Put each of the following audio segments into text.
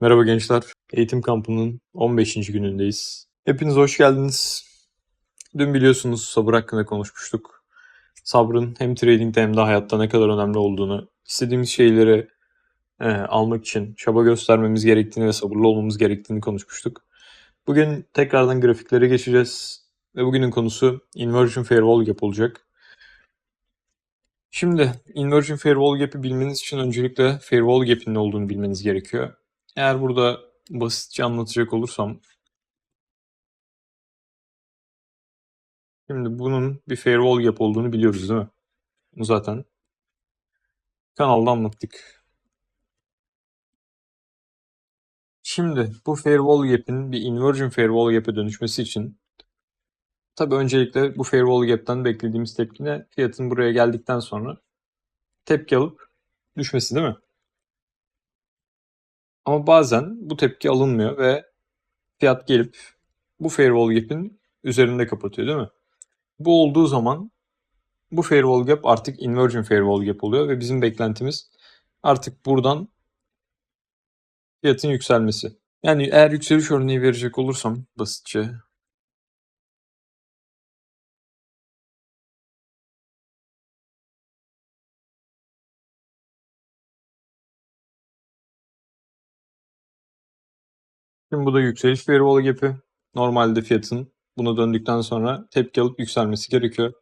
Merhaba gençler. Eğitim kampının 15. günündeyiz. Hepiniz hoş geldiniz. Dün biliyorsunuz sabır hakkında konuşmuştuk. Sabrın hem tradingde hem de hayatta ne kadar önemli olduğunu, istediğimiz şeyleri e, almak için çaba göstermemiz gerektiğini ve sabırlı olmamız gerektiğini konuşmuştuk. Bugün tekrardan grafiklere geçeceğiz. Ve bugünün konusu Inversion Firewall Gap olacak. Şimdi Inversion Firewall Gap'i bilmeniz için öncelikle Firewall Gap'in ne olduğunu bilmeniz gerekiyor. Eğer burada basitçe anlatacak olursam Şimdi bunun bir firewall gap olduğunu biliyoruz değil mi? Bunu zaten kanalda anlattık. Şimdi bu firewall gap'in bir inversion firewall gap'e dönüşmesi için tabi öncelikle bu firewall gap'ten beklediğimiz tepki ne? Fiyatın buraya geldikten sonra tepki alıp düşmesi değil mi? Ama bazen bu tepki alınmıyor ve fiyat gelip bu firewall gap'in üzerinde kapatıyor değil mi? Bu olduğu zaman bu firewall gap artık inversion firewall gap oluyor ve bizim beklentimiz artık buradan fiyatın yükselmesi. Yani eğer yükseliş örneği verecek olursam basitçe Şimdi bu da yükseliş firewall gap'i. Normalde fiyatın buna döndükten sonra tepki alıp yükselmesi gerekiyor.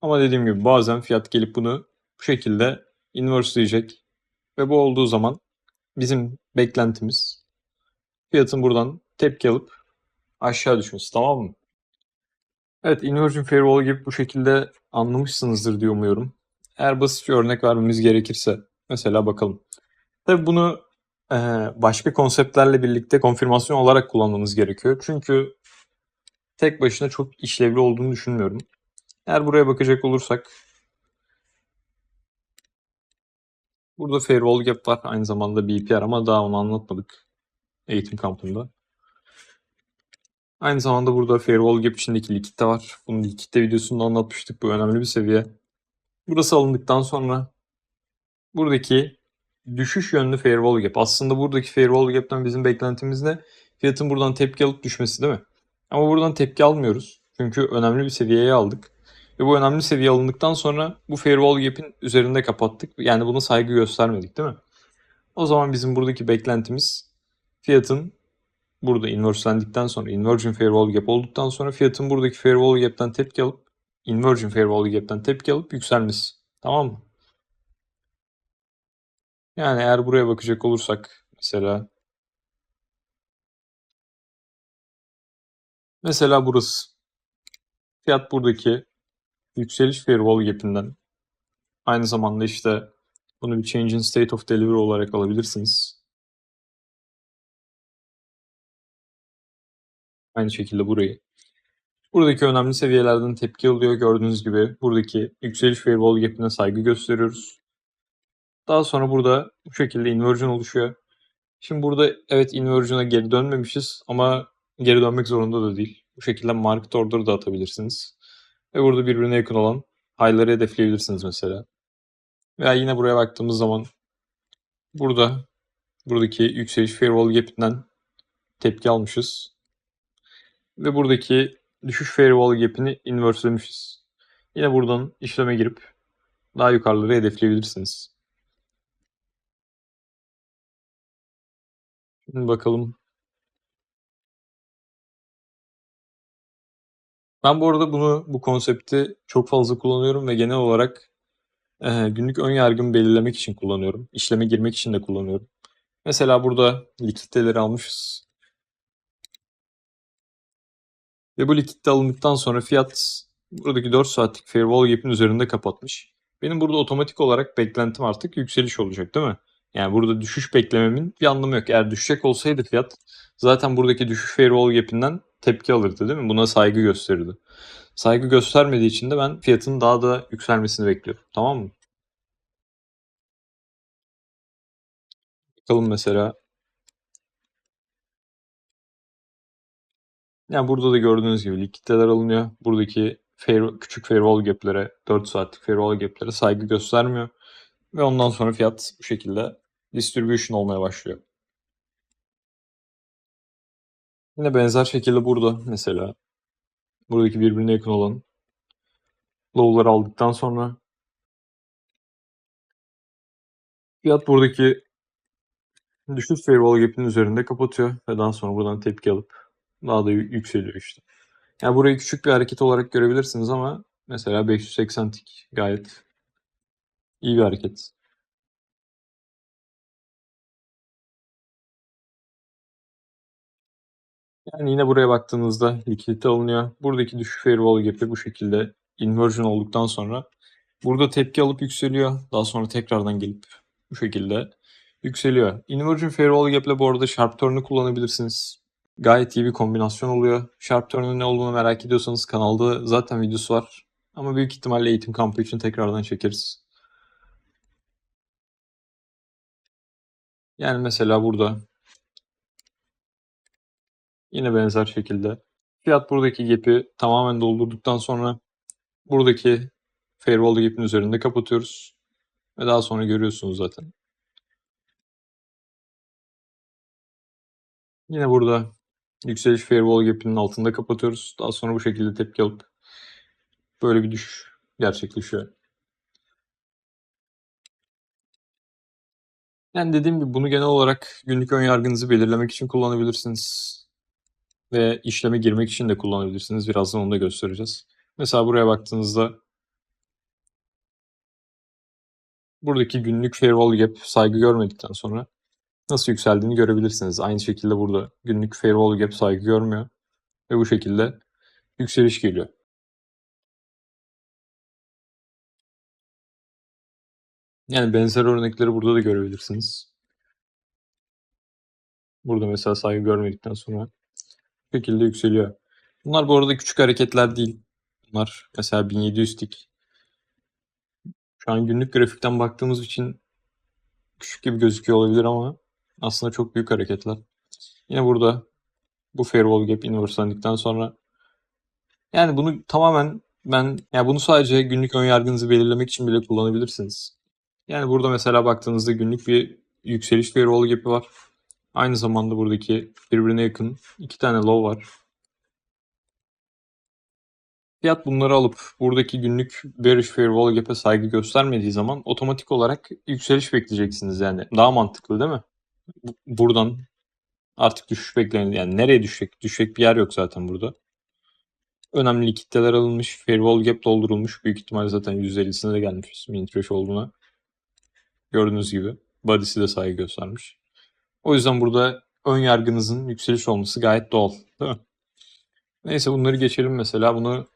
Ama dediğim gibi bazen fiyat gelip bunu bu şekilde inverseleyecek. Ve bu olduğu zaman bizim beklentimiz fiyatın buradan tepki alıp aşağı düşmesi tamam mı? Evet inversion firewall gibi bu şekilde anlamışsınızdır diye umuyorum. Eğer basit bir örnek vermemiz gerekirse mesela bakalım. Tabii bunu başka konseptlerle birlikte konfirmasyon olarak kullanmamız gerekiyor. Çünkü tek başına çok işlevli olduğunu düşünmüyorum. Eğer buraya bakacak olursak burada firewall gap var. Aynı zamanda BPR ama daha onu anlatmadık eğitim kampında. Aynı zamanda burada firewall gap içindeki likitte var. Bunu likitte videosunda anlatmıştık. Bu önemli bir seviye. Burası alındıktan sonra buradaki düşüş yönlü firewall gap. Aslında buradaki firewall gap'ten bizim beklentimiz ne? Fiyatın buradan tepki alıp düşmesi değil mi? Ama buradan tepki almıyoruz. Çünkü önemli bir seviyeye aldık. Ve bu önemli seviye alındıktan sonra bu firewall gap'in üzerinde kapattık. Yani buna saygı göstermedik değil mi? O zaman bizim buradaki beklentimiz fiyatın burada inverselendikten sonra inversion firewall gap olduktan sonra fiyatın buradaki firewall gap'ten tepki alıp inversion firewall gap'ten tepki alıp yükselmesi. Tamam mı? Yani eğer buraya bakacak olursak mesela mesela burası fiyat buradaki yükseliş firewall gap'inden aynı zamanda işte bunu bir change in state of delivery olarak alabilirsiniz. Aynı şekilde burayı. Buradaki önemli seviyelerden tepki alıyor. Gördüğünüz gibi buradaki yükseliş firewall gap'ine saygı gösteriyoruz. Daha sonra burada bu şekilde inversion oluşuyor. Şimdi burada evet inversion'a geri dönmemişiz ama geri dönmek zorunda da değil. Bu şekilde market order da atabilirsiniz. Ve burada birbirine yakın olan high'ları hedefleyebilirsiniz mesela. Veya yine buraya baktığımız zaman burada buradaki yükseliş firewall gap'inden tepki almışız. Ve buradaki düşüş firewall gap'ini inverselemişiz. Yine buradan işleme girip daha yukarıları hedefleyebilirsiniz. Bakalım. Ben bu arada bunu bu konsepti çok fazla kullanıyorum ve genel olarak e, günlük ön yargımı belirlemek için kullanıyorum. İşleme girmek için de kullanıyorum. Mesela burada likiditeleri almışız. Ve bu likitte alındıktan sonra fiyat buradaki 4 saatlik firewall gap'in üzerinde kapatmış. Benim burada otomatik olarak beklentim artık yükseliş olacak değil mi? Yani burada düşüş beklememin bir anlamı yok. Eğer düşecek olsaydı fiyat zaten buradaki düşüş firewall gap'inden tepki alırdı değil mi? Buna saygı gösterirdi. Saygı göstermediği için de ben fiyatın daha da yükselmesini bekliyorum. Tamam mı? Bakalım mesela. Yani burada da gördüğünüz gibi likiditeler alınıyor. Buradaki fair, küçük firewall gap'lere, 4 saatlik firewall gap'lere saygı göstermiyor. Ve ondan sonra fiyat bu şekilde distribution olmaya başlıyor. Yine benzer şekilde burada mesela buradaki birbirine yakın olan low'ları aldıktan sonra fiyat buradaki düşüş firewall gap'in üzerinde kapatıyor ve daha sonra buradan tepki alıp daha da yükseliyor işte. Yani burayı küçük bir hareket olarak görebilirsiniz ama mesela 580 tik gayet iyi bir hareket. Yani yine buraya baktığınızda likidite alınıyor. Buradaki düşük firewall gap'i bu şekilde inversion olduktan sonra burada tepki alıp yükseliyor. Daha sonra tekrardan gelip bu şekilde yükseliyor. Inversion firewall gap ile bu arada sharp turn'u kullanabilirsiniz. Gayet iyi bir kombinasyon oluyor. Sharp turn'un ne olduğunu merak ediyorsanız kanalda zaten videosu var. Ama büyük ihtimalle eğitim kampı için tekrardan çekeriz. Yani mesela burada Yine benzer şekilde. Fiyat buradaki gap'i tamamen doldurduktan sonra buradaki firewall gap'in üzerinde kapatıyoruz. Ve daha sonra görüyorsunuz zaten. Yine burada yükseliş firewall gap'inin altında kapatıyoruz. Daha sonra bu şekilde tepki alıp böyle bir düşüş gerçekleşiyor. Yani dediğim gibi bunu genel olarak günlük ön yargınızı belirlemek için kullanabilirsiniz ve işleme girmek için de kullanabilirsiniz. Birazdan onu da göstereceğiz. Mesela buraya baktığınızda buradaki günlük firewall gap saygı görmedikten sonra nasıl yükseldiğini görebilirsiniz. Aynı şekilde burada günlük firewall gap saygı görmüyor ve bu şekilde yükseliş geliyor. Yani benzer örnekleri burada da görebilirsiniz. Burada mesela saygı görmedikten sonra şekilde yükseliyor. Bunlar bu arada küçük hareketler değil. Bunlar mesela 1700 tik. Şu an günlük grafikten baktığımız için küçük gibi gözüküyor olabilir ama aslında çok büyük hareketler. Yine burada bu firewall gap inverse'lendikten sonra yani bunu tamamen ben ya bunu sadece günlük ön yargınızı belirlemek için bile kullanabilirsiniz. Yani burada mesela baktığınızda günlük bir yükseliş firewall gap'i var. Aynı zamanda buradaki birbirine yakın iki tane low var. Fiyat bunları alıp buradaki günlük bearish fair wall gap'e saygı göstermediği zaman otomatik olarak yükseliş bekleyeceksiniz yani. Daha mantıklı değil mi? Buradan artık düşüş bekleniyor. Yani nereye düşecek? Düşecek bir yer yok zaten burada. Önemli likiditeler alınmış. Fair wall gap doldurulmuş. Büyük ihtimalle zaten %50'sine de gelmiş min trash olduğuna. Gördüğünüz gibi. Body'si de saygı göstermiş. O yüzden burada ön yargınızın yükseliş olması gayet doğal. Değil mi? Neyse bunları geçelim mesela. Bunu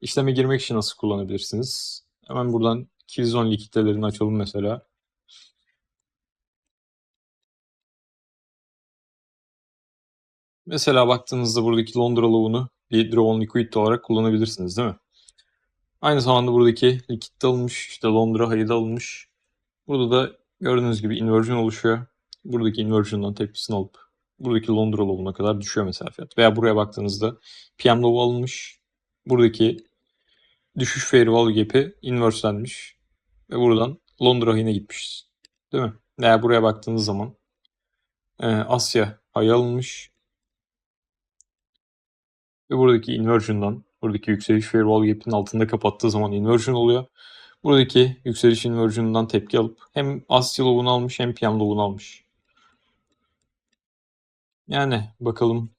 işleme girmek için nasıl kullanabilirsiniz? Hemen buradan Killzone likiditelerini açalım mesela. Mesela baktığınızda buradaki Londra Low'unu bir Draw on Liquid olarak kullanabilirsiniz değil mi? Aynı zamanda buradaki likit alınmış, işte Londra High'da alınmış. Burada da gördüğünüz gibi inversion oluşuyor. Buradaki inversion'dan tepkisini alıp buradaki Londra Low'una kadar düşüyor mesela fiyat. Veya buraya baktığınızda PM Low alınmış. Buradaki düşüş fair value gap'i inverselenmiş. Ve buradan Londra yine gitmiş. Değil mi? Veya buraya baktığınız zaman e, Asya high alınmış. Ve buradaki inversion'dan buradaki yükseliş fair value gap'in altında kapattığı zaman inversion oluyor. Buradaki yükseliş inversion'dan tepki alıp hem Asya low'unu almış hem PM low'unu almış. Yani bakalım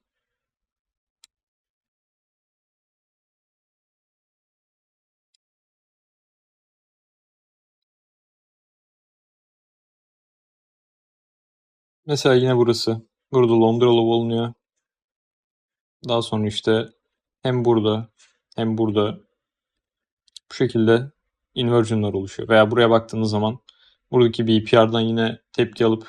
Mesela yine burası. Burada Londra Love olunuyor. Daha sonra işte hem burada hem burada bu şekilde inversionlar oluşuyor. Veya buraya baktığınız zaman buradaki BPR'dan yine tepki alıp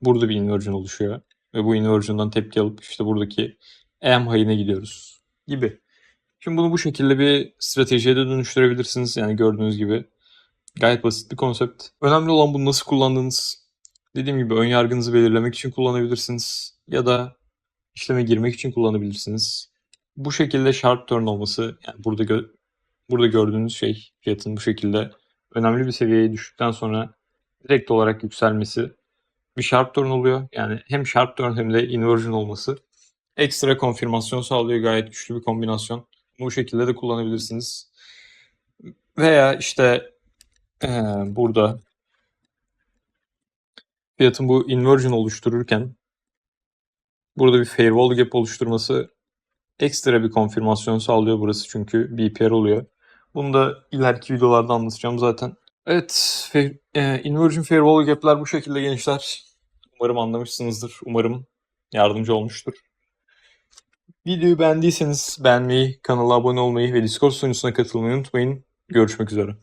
burada bir inversion oluşuyor. Ve bu inversion'dan tepki alıp işte buradaki EM high'ine gidiyoruz gibi. Şimdi bunu bu şekilde bir stratejiye de dönüştürebilirsiniz. Yani gördüğünüz gibi gayet basit bir konsept. Önemli olan bunu nasıl kullandığınız. Dediğim gibi ön yargınızı belirlemek için kullanabilirsiniz. Ya da işleme girmek için kullanabilirsiniz. Bu şekilde sharp turn olması yani burada burada gördüğünüz şey fiyatın bu şekilde önemli bir seviyeye düştükten sonra direkt olarak yükselmesi bir sharp turn oluyor. Yani hem sharp turn hem de inversion olması ekstra konfirmasyon sağlıyor. Gayet güçlü bir kombinasyon. Bu şekilde de kullanabilirsiniz. Veya işte eee, burada fiyatın bu inversion oluştururken burada bir fair wall gap oluşturması ekstra bir konfirmasyon sağlıyor burası çünkü BPR oluyor. Bunu da ileriki videolarda anlatacağım zaten. Evet, e, inversion fair wall gap'ler bu şekilde gençler. Umarım anlamışsınızdır. Umarım yardımcı olmuştur. Videoyu beğendiyseniz beğenmeyi, kanala abone olmayı ve Discord sunucusuna katılmayı unutmayın. Görüşmek üzere.